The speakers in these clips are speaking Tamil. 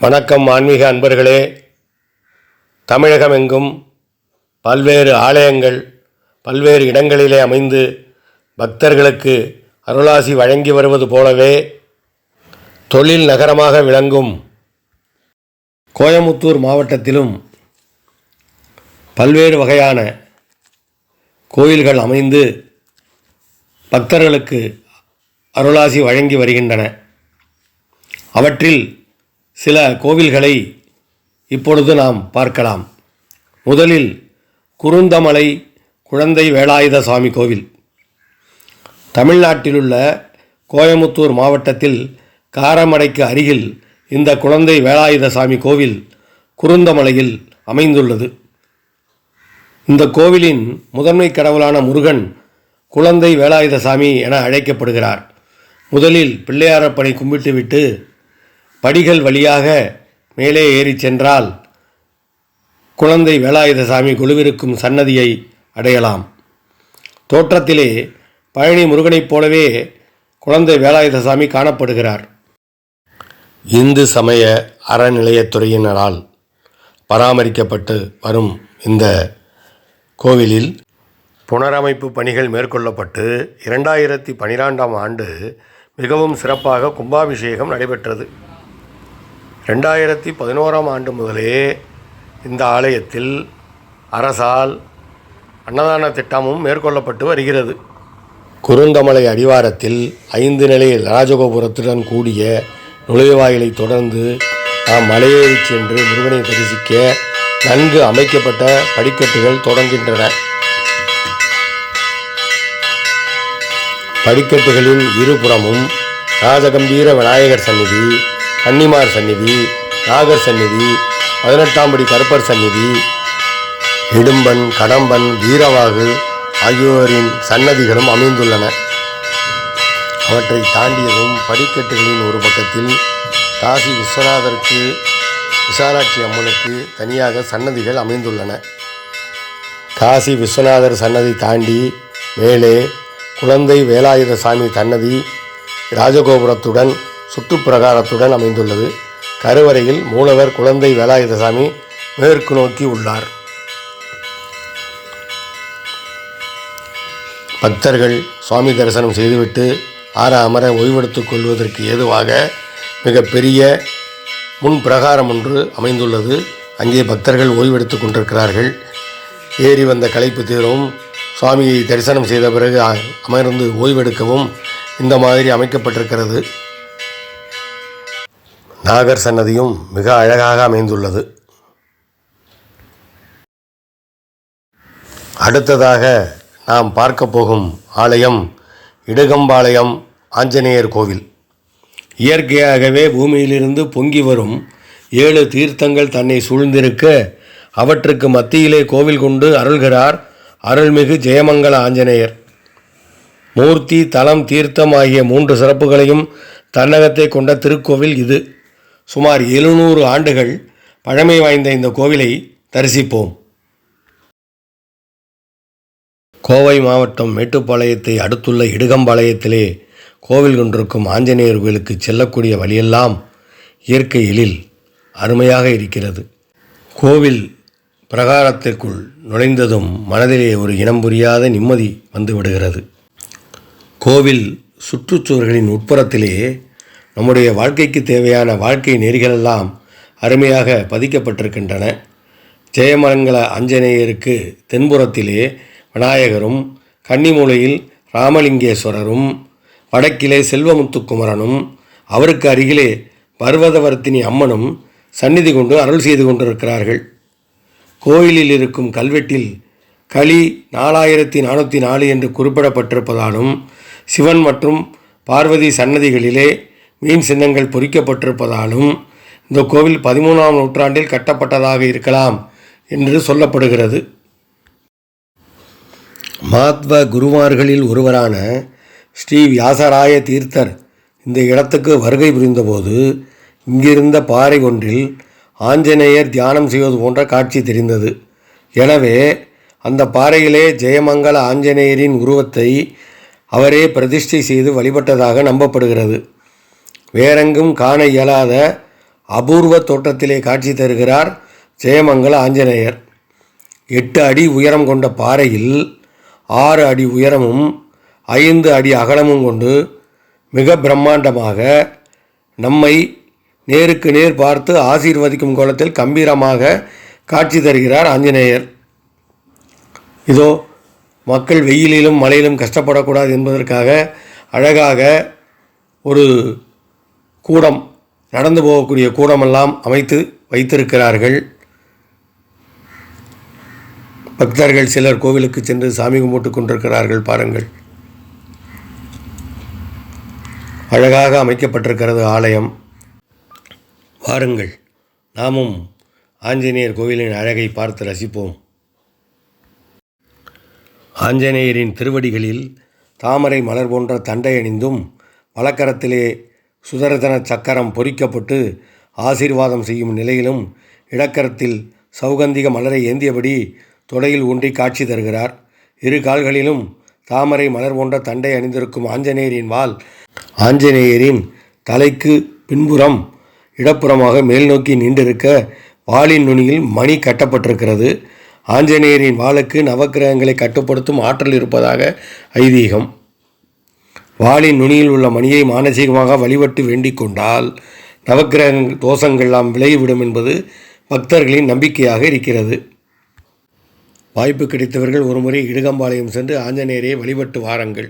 வணக்கம் ஆன்மீக அன்பர்களே. தமிழகமெங்கும் பல்வேறு ஆலயங்கள் பல்வேறு இடங்களிலே அமைந்து பக்தர்களுக்கு அருளாசி வழங்கி வருவது போலவே தொழில் நகரமாக விளங்கும் கோயமுத்தூர் மாவட்டத்திலும் பல்வேறு வகையான கோயில்கள் அமைந்து பக்தர்களுக்கு அருளாசி வழங்கி வருகின்றன. அவற்றில் சில கோவில்களை இப்பொழுது நாம் பார்க்கலாம். முதலில் குருந்தமலை குழந்தை வேலாயுத சுவாமி கோவில். தமிழ்நாட்டிலுள்ள கோயமுத்தூர் மாவட்டத்தில் காரமடைக்கு அருகில் இந்த குழந்தை வேலாயுத சாமி கோவில் குருந்தமலையில் அமைந்துள்ளது. இந்த கோவிலின் முதன்மை கடவுளான முருகன் குழந்தை வேலாயுத சாமி என அழைக்கப்படுகிறார். முதலில் பிள்ளையாரப்பனை கும்பிட்டுவிட்டு படிகள் வழியாக மேலே ஏறிச் சென்றால் குழந்தை வேலாயுதசாமி குழுவிருக்கும் சன்னதியை அடையலாம். தோற்றத்திலே பழனி முருகனைப் போலவே குழந்தை வேலாயுதசாமி காணப்படுகிறார். இந்து சமய அறநிலையத்துறையினரால் பராமரிக்கப்பட்டு வரும் இந்த கோவிலில் புனரமைப்பு பணிகள் மேற்கொள்ளப்பட்டு இரண்டாயிரத்தி பனிரெண்டாம் ஆண்டு மிகவும் சிறப்பாக கும்பாபிஷேகம் நடைபெற்றது. ரெண்டாயிரத்தி பதினோராம் ஆண்டு முதலே இந்த ஆலயத்தில் அரசால் அன்னதான திட்டமும் மேற்கொள்ளப்பட்டு வருகிறது. குருந்தமலை அடிவாரத்தில் ஐந்து நிலை ராஜகோபுரத்துடன் கூடிய நுழைவாயிலை தொடர்ந்து நாம் மலையேறி சென்று முருகனை தரிசிக்க நன்கு அமைக்கப்பட்ட படிக்கட்டுகள் தொடங்குகின்றன. படிக்கட்டுகளின் இருபுறமும் ராஜகம்பீர விநாயகர் சந்நிதி கன்னிமார் சந்நிதி நாகர் சந்நிதி பதினெட்டாம் படி கருப்பர் சந்நிதி இடும்பன் கடம்பன் வீரவாகு ஆகியோரின் சன்னதிகளும் அமைந்துள்ளன. அவற்றை தாண்டியதும் படிக்கட்டுகளின் ஒரு பக்கத்தில் காசி விஸ்வநாதருக்கு விசாலாட்சி அம்மனுக்கு தனியாக சன்னதிகள் அமைந்துள்ளன. காசி விஸ்வநாதர் சன்னதி தாண்டி மேலே குழந்தை வேலாயுத சாமி சன்னதி ராஜகோபுரத்துடன் சுற்றுப்பிரகாரத்துடன் அமைந்துள்ளது. கருவறையில் மூலவர் குழந்தை வேலாயுதசாமி மேற்கு நோக்கி உள்ளார். பக்தர்கள் சுவாமி தரிசனம் செய்துவிட்டு ஆற அமர ஓய்வெடுத்துக் கொள்வதற்கு ஏதுவாக மிகப்பெரிய முன் பிரகாரம் ஒன்று அமைந்துள்ளது. அங்கே பக்தர்கள் ஓய்வெடுத்துக் கொண்டிருக்கிறார்கள். ஏறி வந்த களைப்பு தீரவும் சுவாமியை தரிசனம் செய்த பிறகு அமர்ந்து ஓய்வெடுக்கவும் இந்த மாதிரி அமைக்கப்பட்டிருக்கிறது. நாகர் சன்னதியும் மிக அழகாக அமைந்துள்ளது. அடுத்ததாக நாம் பார்க்க போகும் ஆலயம் இடுகம்பாளையம் ஆஞ்சநேயர் கோவில். இயற்கையாகவே பூமியிலிருந்து பொங்கி வரும் ஏழு தீர்த்தங்கள் தன்னை சூழ்ந்திருக்க அவற்றுக்கு மத்தியிலே கோவில் கொண்டு அருள்கிறார் அருள்மிகு ஜெயமங்கல ஆஞ்சநேயர். மூர்த்தி தலம் தீர்த்தம் ஆகிய மூன்று சிறப்புகளையும் தன்னகத்தை கொண்ட திருக்கோவில் இது. சுமார் எழுநூறு ஆண்டுகள் பழமை வாய்ந்த இந்த கோவிலை தரிசிப்போம். கோவை மாவட்டம் மேட்டுப்பாளையத்தை அடுத்துள்ள இடுகம்பாளையத்திலே கோவில் கொண்டிருக்கும் ஆஞ்சநேயர் கோவிலுக்கு செல்லக்கூடிய வழியெல்லாம் இயற்கை எழில் அருமையாக இருக்கிறது. கோவில் பிரகாரத்திற்குள் நுழைந்ததும் மனதிலே ஒரு இனம் புரியாத நிம்மதி வந்துவிடுகிறது கோவில் சுற்றுச்சுவர்களின் உட்புறத்திலே நம்முடைய வாழ்க்கைக்கு தேவையான வாழ்க்கை நெறிகளெல்லாம் அருமையாக பதிக்கப்பட்டிருக்கின்றன. ஜெயமங்கல அஞ்சநேயருக்கு தென்புறத்திலே விநாயகரும் கன்னிமூலையில் ராமலிங்கேஸ்வரரும் வடக்கிலே செல்வமுத்துக்குமரனும் அவருக்கு அருகிலே பர்வதவர்த்தினி அம்மனும் சந்நிதி கொண்டு அருள் செய்து கொண்டிருக்கிறார்கள். கோயிலில் இருக்கும் கல்வெட்டில் களி நாலாயிரத்தி நானூற்றி நாலு என்று குறிப்பிடப்பட்டிருப்பதாலும் சிவன் மற்றும் பார்வதி சன்னதிகளிலே மீன் சின்னங்கள் பொறிக்கப்பட்டிருப்பதாலும் இந்த கோவில் பதிமூணாம் நூற்றாண்டில் கட்டப்பட்டதாக இருக்கலாம் என்று சொல்லப்படுகிறது. மாத்வ குருமார்களில் ஒருவரான ஸ்ரீ வியாசராய தீர்த்தர் இந்த இடத்துக்கு வருகை புரிந்தபோது இங்கிருந்த பாறை ஒன்றில் ஆஞ்சநேயர் தியானம் செய்வது போன்ற காட்சி தெரிந்தது. எனவே அந்த பாறையிலே ஜெயமங்கல ஆஞ்சநேயரின் உருவத்தை அவரே பிரதிஷ்டை செய்து வழிபட்டதாக நம்பப்படுகிறது. வேறெங்கும் காண இயலாத அபூர்வ தோற்றத்திலே காட்சி தருகிறார் ஜெயமங்கல ஆஞ்சநேயர். எட்டு அடி உயரம் கொண்ட பாறையில் ஆறு அடி உயரமும் ஐந்து அடி அகலமும் கொண்டு மிக பிரம்மாண்டமாக நம்மை நேருக்கு நேர் பார்த்து ஆசீர்வதிக்கும் கோலத்தில் கம்பீரமாக காட்சி தருகிறார் ஆஞ்சநேயர். இதோ மக்கள் வெயிலிலும் மழையிலும் கஷ்டப்படக்கூடாது என்பதற்காக அழகாக ஒரு கூடம் நடந்து போகக்கூடிய கூடமெல்லாம் அமைத்து வைத்திருக்கிறார்கள். பக்தர்கள் சிலர் கோவிலுக்கு சென்று சாமி கும்பிட்டு கொண்டிருக்கிறார்கள் பாருங்கள். அழகாக அமைக்கப்பட்டிருக்கிறது ஆலயம். வாருங்கள் நாமும் ஆஞ்சநேயர் கோவிலின் அழகை பார்த்து ரசிப்போம். ஆஞ்சநேயரின் திருவடிகளில் தாமரை மலர் போன்ற தண்டை அணிந்தும் வழக்கரத்திலே சுதர்சன சக்கரம் பொறிக்கப்பட்டு ஆசீர்வாதம் செய்யும் நிலையிலும் இடக்கரத்தில் சௌகந்திக மலரை ஏந்தியபடி தொடையில் ஊன்றி காட்சி தருகிறார். இரு கால்களிலும் தாமரை மலர் போன்ற தண்டை அணிந்திருக்கும் ஆஞ்சநேயரின் வாள் ஆஞ்சநேயரின் தலைக்கு பின்புறம் இடப்புறமாக மேல் நோக்கி நீண்டிருக்க வாளின் நுனியில் மணி கட்டப்பட்டிருக்கிறது. ஆஞ்சநேயரின் வாளுக்கு நவக்கிரகங்களை கட்டுப்படுத்தும் ஆற்றல் இருப்பதாக ஐதீகம். வாளின் நுனியில் உள்ள மணியை மானசீகமாக வழிபட்டு வேண்டிக் கொண்டால் நவக்கிரக தோஷங்கள்லாம் விலகிவிடும் என்பது பக்தர்களின் நம்பிக்கையாக இருக்கிறது. வாய்ப்பு கிடைத்தவர்கள் ஒருமுறை இடுகம்பாளையம் சென்று ஆஞ்சநேயரை வழிபட்டு வாருங்கள்.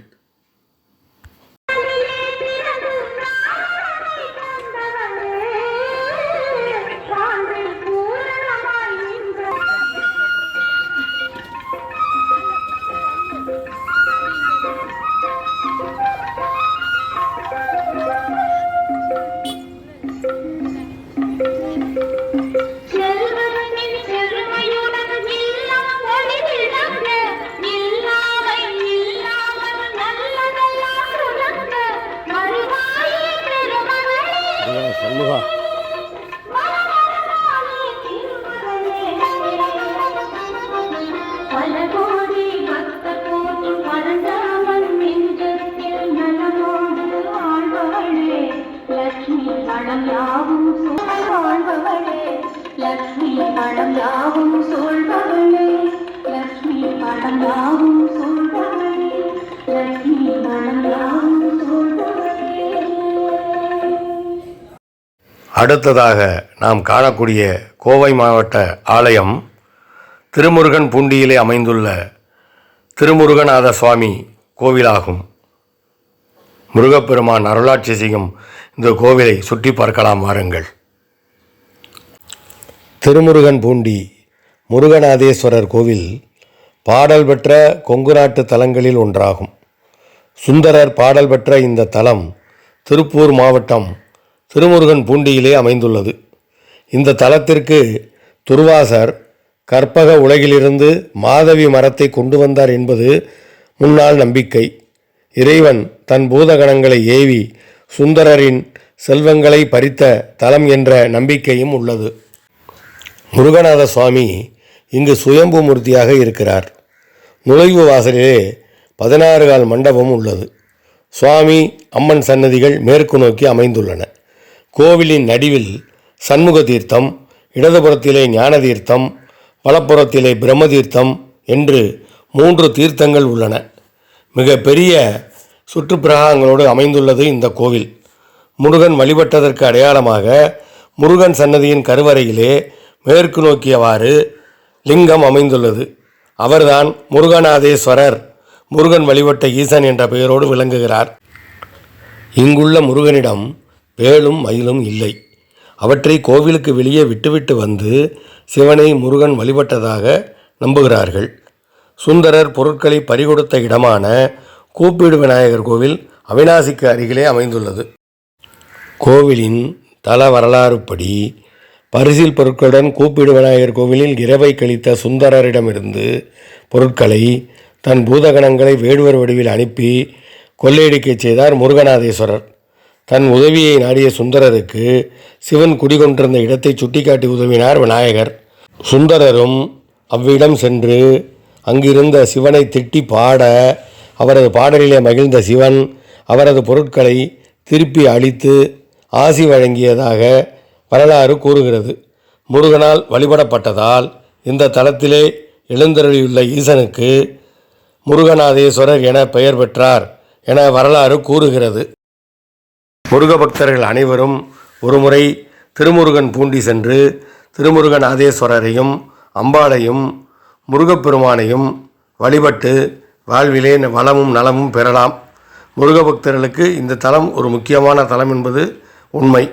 அடுத்ததாக நாம் காணக்கூடிய கோவை மாவட்ட ஆலயம் திருமுருகன் பூண்டியிலே அமைந்துள்ள திருமுருகநாத சுவாமி கோவிலாகும். முருகப்பெருமான் அருளாட்சி செய்யும் இந்த கோவிலை சுற்றி பார்க்கலாம் வாருங்கள். திருமுருகன் பூண்டி முருகநாதேஸ்வரர் கோவில் பாடல் பெற்ற கொங்கு நாட்டு தலங்களில் ஒன்றாகும். சுந்தரர் பாடல் பெற்ற இந்த தலம் திருப்பூர் மாவட்டம் திருமுருகன் பூண்டியிலே அமைந்துள்ளது. இந்த தலத்திற்கு துர்வாசர் கற்பக உலகிலிருந்து மாதவி மரத்தை கொண்டு வந்தார் என்பது முன்னாள் நம்பிக்கை. இறைவன் தன் பூதகணங்களை ஏவி சுந்தரரின் செல்வங்களை பறித்த தலம் என்ற நம்பிக்கையும் உள்ளது. முருகநாத சுவாமி இங்கு சுயம்பு மூர்த்தியாக இருக்கிறார். நுழைவு வாசலிலே பதினாறு கால் மண்டபம் உள்ளது. சுவாமி அம்மன் சன்னதிகள் மேற்கு நோக்கி அமைந்துள்ளன. கோவிலின் நடுவில் சண்முக தீர்த்தம் இடதுபுறத்திலே ஞான தீர்த்தம் வலப்புறத்திலே பிரம்ம தீர்த்தம் என்று மூன்று தீர்த்தங்கள் உள்ளன. மிக பெரிய சுற்றுப்பிரகாரங்களோடு அமைந்துள்ளது இந்த கோவில். முருகன் வழிபட்டதற்கு அடையாளமாக முருகன் சன்னதியின் கருவறையிலே மேற்கு நோக்கியவாறு லிங்கம் அமைந்துள்ளது. அவர்தான் முருகநாதேஸ்வரர் முருகன் வழிபட்ட ஈசன் என்ற பெயரோடு விளங்குகிறார். இங்குள்ள முருகனிடம் வேலும் மயிலும் இல்லை. அவற்றை கோவிலுக்கு வெளியே விட்டுவிட்டு வந்து சிவனை முருகன் வழிபட்டதாக நம்புகிறார்கள். சுந்தரர் பொருட்களை பறிகொடுத்த இடமான கூப்பீடு விநாயகர் கோவில் அவினாசிக்கு அருகிலே அமைந்துள்ளது. கோவிலின் தல வரலாறுப்படி பரிசில் பொருட்களுடன் கூப்பீடு விநாயகர் கோவிலில் இரவை கழித்த சுந்தரரிடமிருந்து பொருட்களை தன் பூதகணங்களை வேடுவர் வடிவில் அனுப்பி கொள்ளையடிக்கச் செய்தார் முருகநாதேஸ்வரர். தன் உதவியை நாடிய சுந்தரருக்கு சிவன் குடிகொண்டிருந்த இடத்தை சுட்டிக்காட்டி உதவினார் விநாயகர். சுந்தரரும் அவ்விடம் சென்று அங்கிருந்த சிவனை திட்டி பாட அவரது பாடலிலே மகிழ்ந்த சிவன் அவரது பொருட்களை திருப்பி அளித்து ஆசி வழங்கியதாக வரலாறு கூறுகிறது. முருகனால் வழிபடப்பட்டதால் இந்த தலத்திலே எழுந்தருளியுள்ள ஈசனுக்கு முருகநாதேஸ்வரர் என பெயர் பெற்றார் என வரலாறு கூறுகிறது. முருக பக்தர்கள் அனைவரும் ஒருமுறை திருமுருகன் பூண்டி சென்று திருமுருகன் ஆதேஸ்வரரையும் அம்பாளையும் முருகப்பெருமானையும் வழிபட்டு வாழ்விலே வளமும் நலமும் பெறலாம். முருக பக்தர்களுக்கு இந்த தலம் ஒரு முக்கியமான தலம் என்பது உண்மை.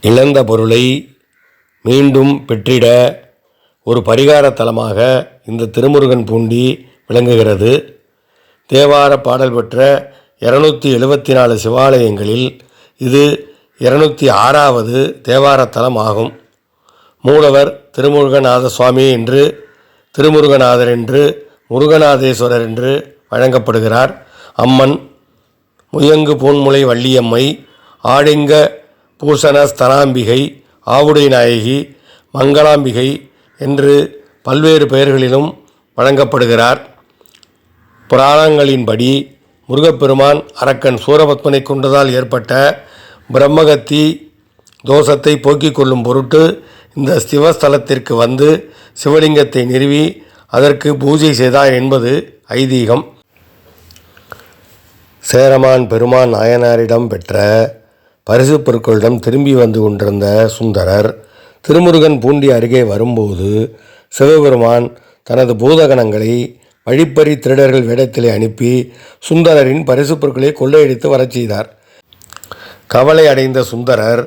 இழந்த பொருளை மீண்டும் பெற்றிட ஒரு பரிகார தலமாக இந்த திருமுருகன் பூண்டி விளங்குகிறது. தேவார பாடல் பெற்ற இருநூற்றி எழுபத்தி நாலு சிவாலயங்களில் இது இருநூத்தி ஆறாவது தேவாரத்தலம் ஆகும் மூலவர் திருமுருகநாத சுவாமி என்று திருமுருகநாதர் என்று முருகநாதேஸ்வரர் என்று வழங்கப்படுகிறார். அம்மன் முயங்கு பூன்முளை வள்ளியம்மை ஆடிங்க பூசண ஸ்தலாம்பிகை ஆவுடை நாயகி மங்களாம்பிகை என்று பல்வேறு பெயர்களிலும் வழங்கப்படுகிறார். புராணங்களின்படி முருகப்பெருமான் அரக்கன் சூரபத்மனை கொண்டதால் ஏற்பட்ட பிரம்மகத்தி தோஷத்தை போக்கிக் கொள்ளும் பொருட்டு இந்த சிவஸ்தலத்திற்கு வந்து சிவலிங்கத்தை நிறுவி அதற்கு பூஜை செய்தார் என்பது ஐதீகம். சேரமான் பெருமான் நாயனாரிடம் பெற்ற பரிசுப் பொருட்களிடம் திரும்பி வந்து கொண்டிருந்த சுந்தரர் திருமுருகன் பூண்டி அருகே வரும்போது சிவபெருமான் தனது பூதகணங்களை வழிப்பறி திருடர்கள் வேடத்திலே அனுப்பி சுந்தரரின் பரிசு பொருட்களை கொள்ளையடித்து வரச் செய்தார். கவலை அடைந்த சுந்தரர்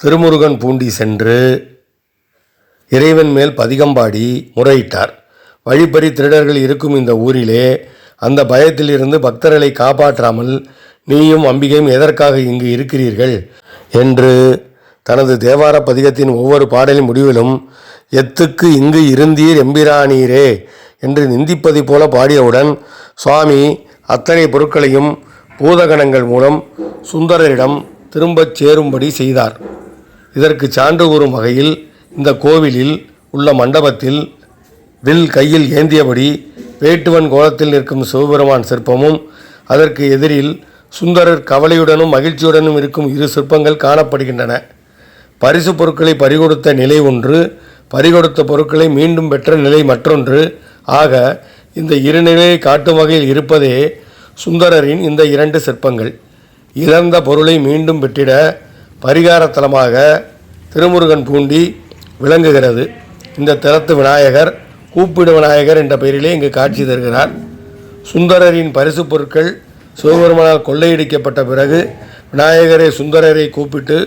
திருமுருகன் பூண்டி சென்று இறைவன் மேல் பதிகம்பாடி முறையிட்டார். வழிப்பறி திருடர்கள் இருக்கும் இந்த ஊரிலே அந்த பயத்திலிருந்து பக்தர்களை காப்பாற்றாமல் நீயும் அம்பிகையும் எதற்காக இங்கு இருக்கிறீர்கள்? என்று தனது தேவார பதிகத்தின் ஒவ்வொரு பாடலின் முடிவிலும் எத்துக்கு இங்கு இருந்தீர் எம்பிரானீரே என்று நிந்திப்பதை போல பாடியவுடன் சுவாமி அத்தனை பொருட்களையும் பூதகணங்கள் மூலம் சுந்தரரிடம் திரும்பச் சேரும்படி செய்தார். இதற்கு சான்று கூறும் வகையில் இந்த கோவிலில் உள்ள மண்டபத்தில் வில் கையில் ஏந்தியபடி வேட்டுவன் கோலத்தில் நிற்கும் சிவபெருமான் சிற்பமும் அதற்கு எதிரில் சுந்தரர் கவலையுடனும் மகிழ்ச்சியுடனும் இருக்கும் இரு சிற்பங்கள் காணப்படுகின்றன. பரிசு பொருட்களை பறிகொடுத்த நிலை ஒன்று பறிகொடுத்த பொருட்களை மீண்டும் பெற்ற நிலை மற்றொன்று ஆக இந்த இரு நிலையை காட்டும் வகையில் இருப்பதே சுந்தரரின் இந்த இரண்டு சிற்பங்கள். இழந்த பொருளை மீண்டும் பெற்றிட பரிகாரத்தலமாக திருமுருகன் பூண்டி விளங்குகிறது. இந்த திறத்து விநாயகர் கூப்பிடு விநாயகர் என்ற பெயரிலே இங்கு காட்சி தருகிறார். சுந்தரரின் பரிசு பொருட்கள் சிவபெருமானால் கொள்ளையடிக்கப்பட்ட பிறகு விநாயகரை சுந்தரரை கூப்பிட்டு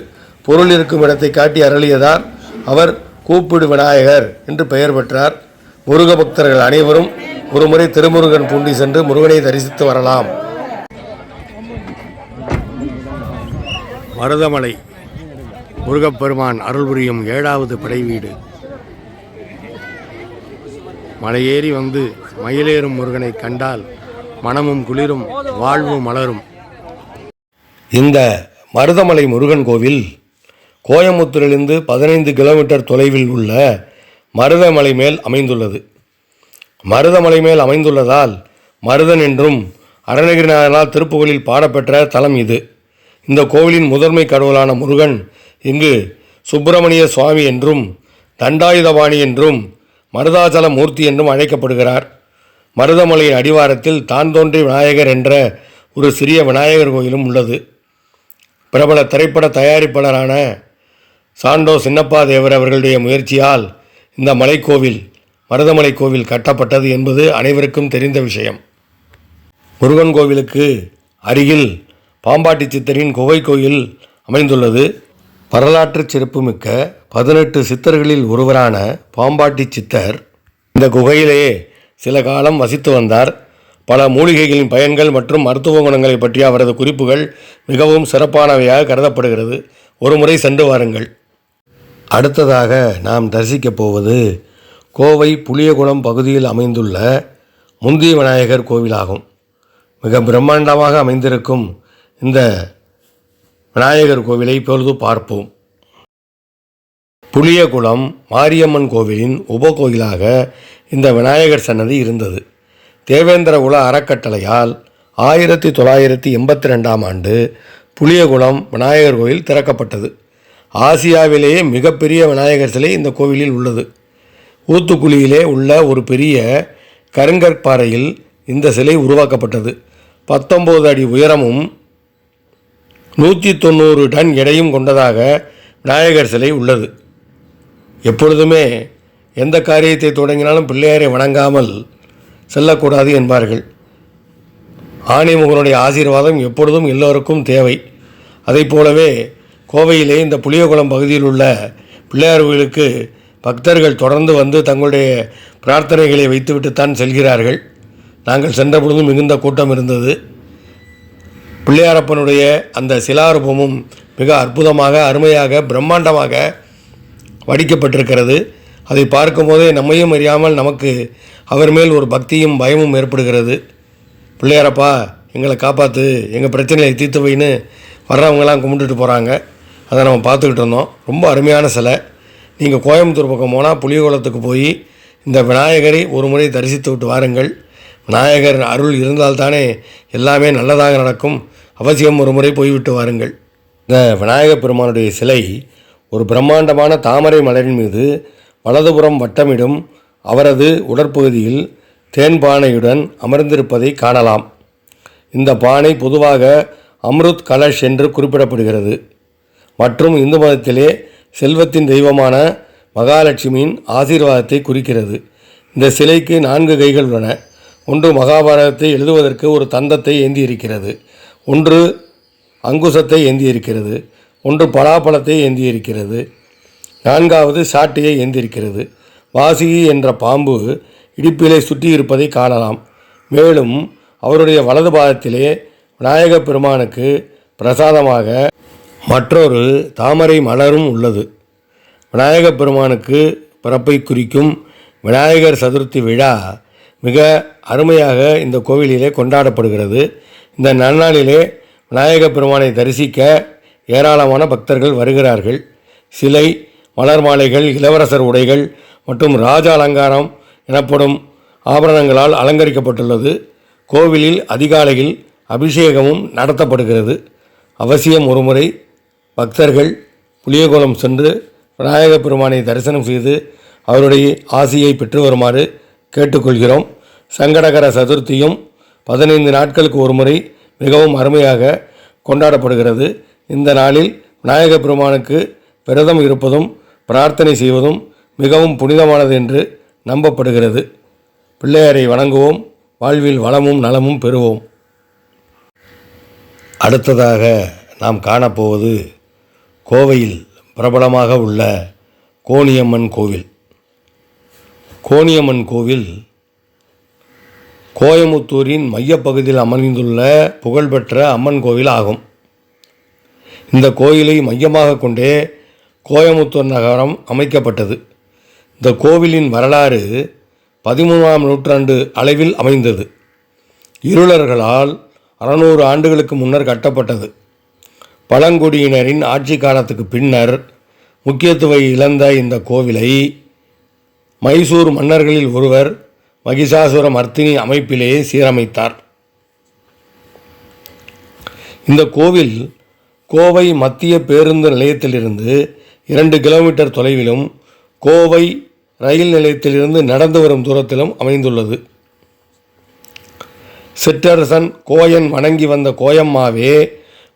பொருள் இருக்கும் இடத்தை காட்டி அருளியதால் அவர் கூப்பிடு விநாயகர் என்று பெயர் பெற்றார். முருக பக்தர்கள் அனைவரும் ஒருமுறை திருமுருகன் பூண்டி சென்று முருகனை தரிசித்து வரலாம். மருதமலை முருகப்பெருமான் அருள் புரியும் ஏழாவது படை வீடு. மலையேறி வந்து மயிலேறும் முருகனை கண்டால் மனமும் குளிரும் வாழ்வு மலரும். இந்த மருதமலை முருகன் கோவில் கோயமுத்தூரிலிருந்து பதினைந்து கிலோமீட்டர் தொலைவில் உள்ள மருதமலை மேல் அமைந்துள்ளது. மருதமலை மேல் அமைந்துள்ளதால் மருதன் என்றும் அருணகிரிநாதனால் திருப்புகழில் பாடப்பெற்ற தலம் இது. இந்த கோவிலின் முதன்மை கடவுளான முருகன் இங்கு சுப்பிரமணிய சுவாமி என்றும் தண்டாயுதபாணி என்றும் மருதாச்சல மூர்த்தி என்றும் அழைக்கப்படுகிறார். மருதமலையின் அடிவாரத்தில் தான் தோன்றி விநாயகர் என்ற ஒரு சிறிய விநாயகர் கோயிலும் உள்ளது. பிரபல திரைப்பட தயாரிப்பாளரான சாண்டோ சின்னப்பா தேவர் அவர்களுடைய முயற்சியால் இந்த மலைக்கோவில் மருதமலை கோவில் கட்டப்பட்டது என்பது அனைவருக்கும் தெரிந்த விஷயம். முருகன் கோவிலுக்கு அருகில் பாம்பாட்டி சித்தரின் குகை கோயில் அமைந்துள்ளது. வரலாற்று சிறப்புமிக்க பதினெட்டு சித்தர்களில் ஒருவரான பாம்பாட்டி சித்தர் இந்த குகையிலேயே சில காலம் வசித்து வந்தார். பல மூலிகைகளின் பயன்கள் மற்றும் மருத்துவ குணங்களை பற்றிய அவரது குறிப்புகள் மிகவும் சிறப்பானவையாக கருதப்படுகிறது. ஒருமுறை சென்று வாருங்கள். அடுத்ததாக நாம் தரிசிக்கப் போவது கோவை புளியகுளம் பகுதியில் அமைந்துள்ள முந்தி விநாயகர் கோவிலாகும். மிக பிரம்மாண்டமாக அமைந்திருக்கும் இந்த விநாயகர் கோவிலை இப்பொழுது பார்ப்போம். புளியகுளம் மாரியம்மன் கோவிலின் உபகோயிலாக இந்த விநாயகர் சன்னதி இருந்தது. தேவேந்திர உல அறக்கட்டளையால் ஆயிரத்தி தொள்ளாயிரத்தி எண்பத்தி ரெண்டாம் ஆண்டு புளியகுளம் விநாயகர் கோயில் திறக்கப்பட்டது. ஆசியாவிலேயே மிகப்பெரிய விநாயகர் சிலை இந்த கோவிலில் உள்ளது. ஊத்துக்குளியிலே உள்ள ஒரு பெரிய கருங்கற்பாறையில் இந்த சிலை உருவாக்கப்பட்டது. பத்தொம்போது அடி உயரமும் நூற்றி தொண்ணூறு டன் எடையும் கொண்டதாக விநாயகர் சிலை உள்ளது. எப்பொழுதுமே எந்த காரியத்தை தொடங்கினாலும் பிள்ளையாரை வணங்காமல் செல்லக்கூடாது என்பார்கள். ஆணைமுகனுடைய ஆசீர்வாதம் எப்பொழுதும் எல்லோருக்கும் தேவை. அதைப் போலவே கோவையிலே இந்த புளியகுளம் பகுதியில் உள்ள பிள்ளையார் கோயிலுக்கு பக்தர்கள் தொடர்ந்து வந்து தங்களுடைய பிரார்த்தனைகளை வைத்துவிட்டுத்தான் செல்கிறார்கள். நாங்கள் சென்ற பொழுது மிகுந்த கூட்டம் இருந்தது. பிள்ளையாரப்பனுடைய அந்த சிலாரூபமும் மிக அற்புதமாக அருமையாக பிரம்மாண்டமாக வடிக்கப்பட்டிருக்கிறது. அதை பார்க்கும்போதே நம்மையும் அறியாமல் நமக்கு அவர் மேல் ஒரு பக்தியும் பயமும் ஏற்படுகிறது. பிள்ளையாரப்பா எங்களை காப்பாற்று எங்கள் பிரச்சனையை தீர்த்து வைன்னு வர்றவங்களாம் கும்பிட்டுட்டு போகிறாங்க அதை நம்ம பார்த்துக்கிட்டு இருந்தோம். ரொம்ப அருமையான சிலை. நீங்கள் கோயம்புத்தூர் பக்கம் போனால் புளியகுளத்துக்கு போய் இந்த விநாயகரை ஒரு முறை தரிசித்து விட்டு வாருங்கள். விநாயகர் அருள் இருந்தால்தானே எல்லாமே நல்லதாக நடக்கும். அவசியம் ஒரு முறை போய்விட்டு வாருங்கள். இந்த விநாயகப் பெருமானுடைய சிலை ஒரு பிரம்மாண்டமான தாமரை மலரின் மீது வலதுபுறம் வட்டமிடும் அவரது உடற்பகுதியில் தேன் பானையுடன் அமர்ந்திருப்பதை காணலாம். இந்த பானை பொதுவாக அம்ருத் கலஷ் என்று குறிப்பிடப்படுகிறது. மற்றும் இந்து மதத்திலே செல்வத்தின் தெய்வமான மகாலட்சுமியின் ஆசீர்வாதத்தை குறிக்கிறது. இந்த சிலைக்கு நான்கு கைகள் உள்ளன. ஒன்று மகாபாரதத்தை எழுதுவதற்கு ஒரு தந்தத்தை ஏந்தி இருக்கிறது ஒன்று அங்குசத்தை ஏந்தி இருக்கிறது ஒன்று பலாப்பழத்தை ஏந்தி இருக்கிறது நான்காவது சாட்டையை ஏந்தியிருக்கிறது. வாசுகி என்ற பாம்பு இடுப்பிலே சுற்றி இருப்பதை காணலாம். மேலும் அவருடைய வலது பாதத்திலே விநாயகப் பெருமானுக்கு பிரசாதமாக மற்றொரு தாமரை மலரும் உள்ளது. விநாயகப் பெருமானுக்கு பிறப்பை குறிக்கும் விநாயகர் சதுர்த்தி விழா மிக அருமையாக இந்த கோவிலிலே கொண்டாடப்படுகிறது. இந்த நன்னாளிலே விநாயகப் பெருமானை தரிசிக்க ஏராளமான பக்தர்கள் வருகிறார்கள். சிலை மலர் மாலைகள் இளவரசர் உடைகள் மற்றும் ராஜ அலங்காரம் எனப்படும் ஆபரணங்களால் அலங்கரிக்கப்பட்டுள்ளது. கோவிலில் அதிகாலையில் அபிஷேகமும் நடத்தப்படுகிறது. அவசியம் ஒருமுறை பக்தர்கள் புளியகோலம் சென்று விநாயகப் பெருமானை தரிசனம் செய்து அவருடைய ஆசியை பெற்று வருமாறு கேட்டுக்கொள்கிறோம். சங்கடகர சதுர்த்தியும் பதினைந்து நாட்களுக்கு ஒருமுறை மிகவும் அருமையாக கொண்டாடப்படுகிறது. இந்த நாளில் விநாயகப் பெருமானுக்கு விரதம் இருப்பதும் பிரார்த்தனை செய்வதும் மிகவும் புனிதமானது என்று நம்பப்படுகிறது. பிள்ளையாரை வணங்குவோம் வாழ்வில் வளமும் நலமும் பெறுவோம். அடுத்ததாக நாம் காணப்போவது கோவையில் பிரபலமாக உள்ள கோணியம்மன் கோவில். கோணியம்மன் கோவில் கோயமுத்தூரின் மையப்பகுதியில் அமைந்துள்ள புகழ்பெற்ற அம்மன் கோவில் ஆகும். இந்த கோயிலை மையமாக கொண்டே கோயமுத்தூர் நகரம் அமைக்கப்பட்டது. இந்த கோவிலின் வரலாறு பதிமூணாம் நூற்றாண்டு அளவில் அமைந்தது. இருளர்களால் அறநூறு ஆண்டுகளுக்கு முன்னர் கட்டப்பட்டது. பழங்குடியினரின் ஆட்சி காலத்துக்கு பின்னர் முக்கியத்துவம் இழந்த இந்த கோவிலை மைசூர் மன்னர்களில் ஒருவர் மகிஷாசுர மர்த்தினி அமைப்பிலேயே சீரமைத்தார். இந்த கோவில் கோவை மத்திய பேருந்து நிலையத்திலிருந்து இரண்டு கிலோமீட்டர் தொலைவிலும் கோவை ரயில் நிலையத்திலிருந்து நடந்து வரும் தூரத்திலும் அமைந்துள்ளது. சிற்றரசன் கோயன் வணங்கி வந்த கோயம்மாவே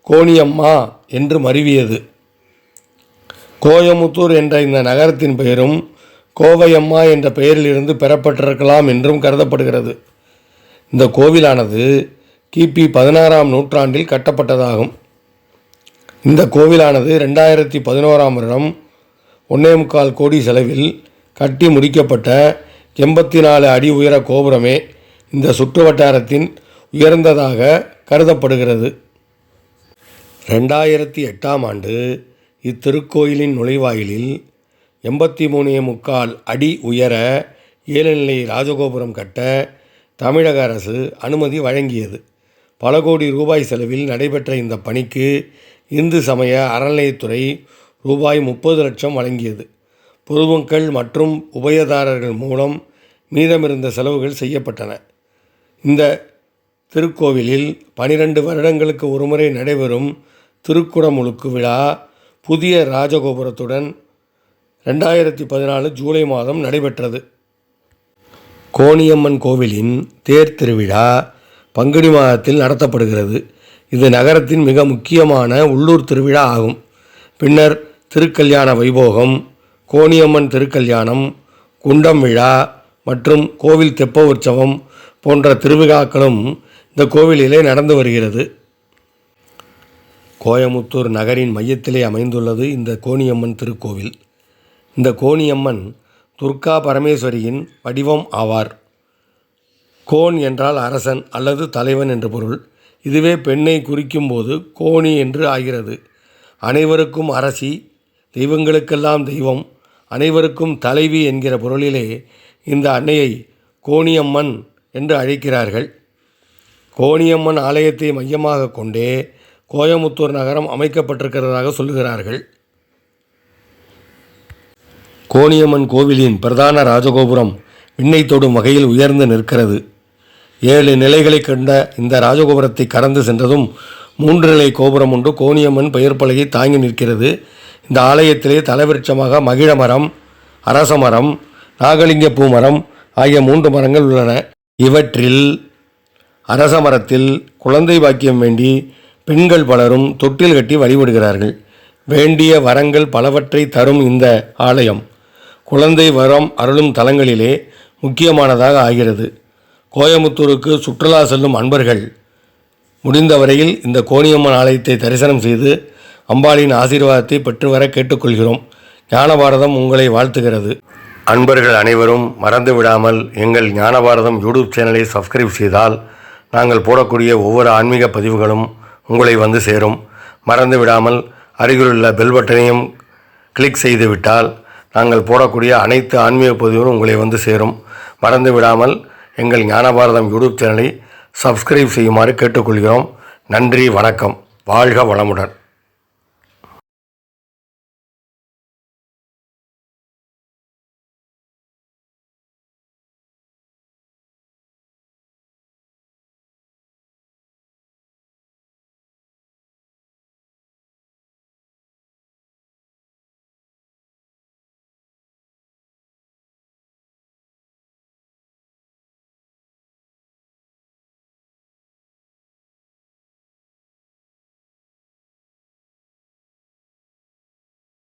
கோணியம்மா என்று மருவியது கோயமுத்தூர் என்ற இந்த நகரத்தின் பெயரும் கோவையம்மா என்ற பெயரிலிருந்து பெறப்பட்டிருக்கலாம் என்றும் கருதப்படுகிறது. இந்த கோவிலானது கிபி பதினாறாம் நூற்றாண்டில் கட்டப்பட்டதாகும். இந்த கோவிலானது ரெண்டாயிரத்தி பதினோராம் வருடம் ஒன்னே முக்கால் கோடி செலவில் கட்டி முடிக்கப்பட்ட எண்பத்தி நாலு அடி உயர கோபுரமே இந்த சுற்று வட்டாரத்தின் உயர்ந்ததாக கருதப்படுகிறது. ரெண்டாயிரத்தி எட்டாம் ஆண்டு இத்திருக்கோயிலின் நுழைவாயிலில் எண்பத்தி மூணே முக்கால் அடி உயர ஏழுநிலை ராஜகோபுரம் கட்ட தமிழக அரசு அனுமதி வழங்கியது. பல கோடி ரூபாய் செலவில் நடைபெற்ற இந்த பணிக்கு இந்து சமய அறநிலையத்துறை ரூபாய் முப்பது லட்சம் வழங்கியது. பொதுமக்கள் மற்றும் உபயதாரர்கள் மூலம் மீதமிருந்த செலவுகள் செய்யப்பட்டன. இந்த திருக்கோவிலில் பனிரெண்டு வருடங்களுக்கு ஒருமுறை நடைபெறும் திருக்குடமுழுக்கு விழா புதிய ராஜகோபுரத்துடன் ரெண்டாயிரத்தி பதினாலு ஜூலை மாதம் நடைபெற்றது. கோணியம்மன் கோவிலின் தேர் திருவிழா பங்குனி மாதத்தில் நடத்தப்படுகிறது. இது நகரத்தின் மிக முக்கியமான உள்ளூர் திருவிழா ஆகும். பின்னர் திருக்கல்யாண வைபோகம் கோணியம்மன் திருக்கல்யாணம் குண்டம் விழா மற்றும் கோவில் தெப்ப உற்சவம் போன்ற திருவிழாக்களும் இந்த கோவிலிலே நடந்து வருகிறது. கோயமுத்தூர் நகரின் மையத்திலே அமைந்துள்ளது இந்த கோணியம்மன் திருக்கோவில். இந்த கோணியம்மன் துர்கா பரமேஸ்வரியின் வடிவம் ஆவார். கோன் என்றால் அரசன் அல்லது தலைவன் என்று பொருள். இதுவே பெண்ணை குறிக்கும்போது கோணி என்று ஆகிறது. அனைவருக்கும் அரசி தெய்வங்களுக்கெல்லாம் தெய்வம் அனைவருக்கும் தலைவி என்கிற பொருளிலே இந்த அன்னையை கோணியம்மன் என்று அழைக்கிறார்கள். கோணியம்மன் ஆலயத்தை மையமாக கொண்டே கோயமுத்தூர் நகரம் அமைக்கப்பட்டிருக்கிறதாக சொல்லுகிறார்கள். கோணியம்மன் கோவிலின் பிரதான ராஜகோபுரம் விண்ணை தொடும் வகையில் உயர்ந்து நிற்கிறது. ஏழு நிலைகளை கண்ட இந்த ராஜகோபுரத்தை கடந்து சென்றதும் மூன்று நிலை கோபுரம் ஒன்று கோணியம்மன் பெயர் பலகை தாங்கி நிற்கிறது. இந்த ஆலயத்திலே தலைவிருட்சமாக மகிழ மரம் அரச மரம் நாகலிங்க பூ மரம் ஆகிய மூன்று மரங்கள் உள்ளன. இவற்றில் அரச மரத்தில் குழந்தை பாக்கியம் வேண்டி பெண்கள் பலரும் தொட்டில் கட்டி வழிபடுகிறார்கள். வேண்டிய வரங்கள் பலவற்றை தரும் இந்த ஆலயம் குழந்தை வரம் அருளும் தலங்களிலே முக்கியமானதாக ஆகிறது. கோயமுத்தூருக்கு சுற்றுலா செல்லும் அன்பர்கள் முடிந்தவரையில் இந்த கோணியம்மன் ஆலயத்தை தரிசனம் செய்து அம்பாளின் ஆசீர்வாதத்தை பெற்று வர கேட்டுக்கொள்கிறோம். ஞானபாரதம் உங்களை வாழ்த்துகிறது. அன்பர்கள் அனைவரும் மறந்து விடாமல் எங்கள் ஞானபாரதம் யூடியூப் சேனலை சப்ஸ்கிரைப் செய்தால் நாங்கள் போடக்கூடிய ஒவ்வொரு ஆன்மீக பதிவுகளும் உங்களை வந்து சேரும். மறந்து விடாமல் அருகிலுள்ள பெல் பட்டனையும் கிளிக் செய்துவிட்டால் நாங்கள் போடக்கூடிய அனைத்து ஆன்மீக பதிவுகளும் உங்களை வந்து சேரும். மறந்து விடாமல் எங்கள் ஞானபாரதம் யூடியூப் சேனலை சப்ஸ்கிரைப் செய்யுமாறு கேட்டுக்கொள்கிறோம். நன்றி வணக்கம். வாழ்க வளமுடன்.